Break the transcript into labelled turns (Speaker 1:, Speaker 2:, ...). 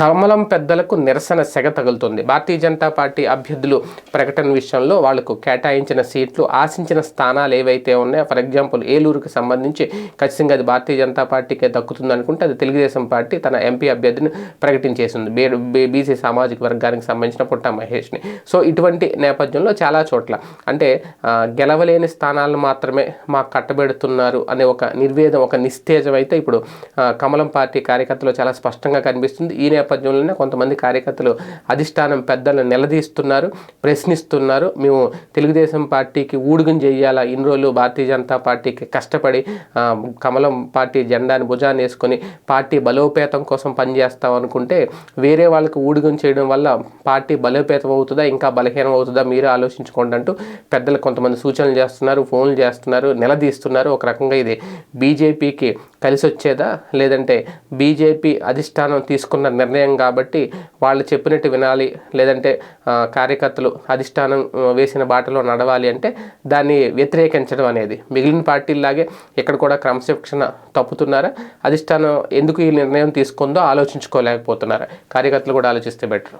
Speaker 1: కమలం పెద్దలకు నిరసన సెగ తగులుతుంది. భారతీయ జనతా పార్టీ అభ్యర్థులు ప్రకటన విషయంలో వాళ్ళకు కేటాయించిన సీట్లు ఆశించిన స్థానాలు ఏవైతే ఉన్నాయో ఫర్ ఎగ్జాంపుల్ ఏలూరుకి సంబంధించి ఖచ్చితంగా అది భారతీయ జనతా పార్టీకే దక్కుతుంది అనుకుంటే అది తెలుగుదేశం పార్టీ తన ఎంపీ అభ్యర్థిని ప్రకటించేసింది. బీసీ సామాజిక వర్గానికి సంబంధించిన పుట్ట మహేష్ని. సో ఇటువంటి నేపథ్యంలో చాలా చోట్ల అంటే గెలవలేని స్థానాలను మాత్రమే మాకు కట్టబెడుతున్నారు అనే ఒక నిర్వేదం ఒక నిస్తేజం అయితే ఇప్పుడు కమలం పార్టీ కార్యకర్తలు చాలా స్పష్టంగా కనిపిస్తుంది. ఈ నేపథ్యంలోనే కొంతమంది కార్యకర్తలు అధిష్టానం పెద్దలను నిలదీస్తున్నారు ప్రశ్నిస్తున్నారు. మేము తెలుగుదేశం పార్టీకి ఊడుగం చేయాలా? ఇన్ని రోజులు భారతీయ జనతా పార్టీకి కష్టపడి కమలం పార్టీ జెండాని భుజాన్ని వేసుకొని పార్టీ బలోపేతం కోసం పనిచేస్తాం అనుకుంటే వేరే వాళ్ళకి ఊడుగం చేయడం వల్ల పార్టీ బలోపేతం అవుతుందా? ఇంకా బలహీనం అవుతుందా? మీరే ఆలోచించుకోండి అంటూ పెద్దలు కొంతమంది సూచనలు చేస్తున్నారు ఫోన్లు చేస్తున్నారు నిలదీస్తున్నారు. ఒక రకంగా ఇది బీజేపీకి కలిసి వచ్చేదా లేదంటే బీజేపీ అధిష్టానం తీసుకున్న నిర్ణయం కాబట్టి వాళ్ళు చెప్పినట్టు వినాలి లేదంటే కార్యకర్తలు అధిష్టానం వేసిన బాటలో నడవాలి అంటే దాన్ని వ్యతిరేకించడం అనేది. మిగిలిన పార్టీలాగే ఇక్కడ కూడా క్రమశిక్షణ తప్పుతున్నారా? అధిష్టానం ఎందుకు ఈ నిర్ణయం తీసుకుందో ఆలోచించుకోలేకపోతున్నారా? కార్యకర్తలు కూడా ఆలోచిస్తే బెటర్.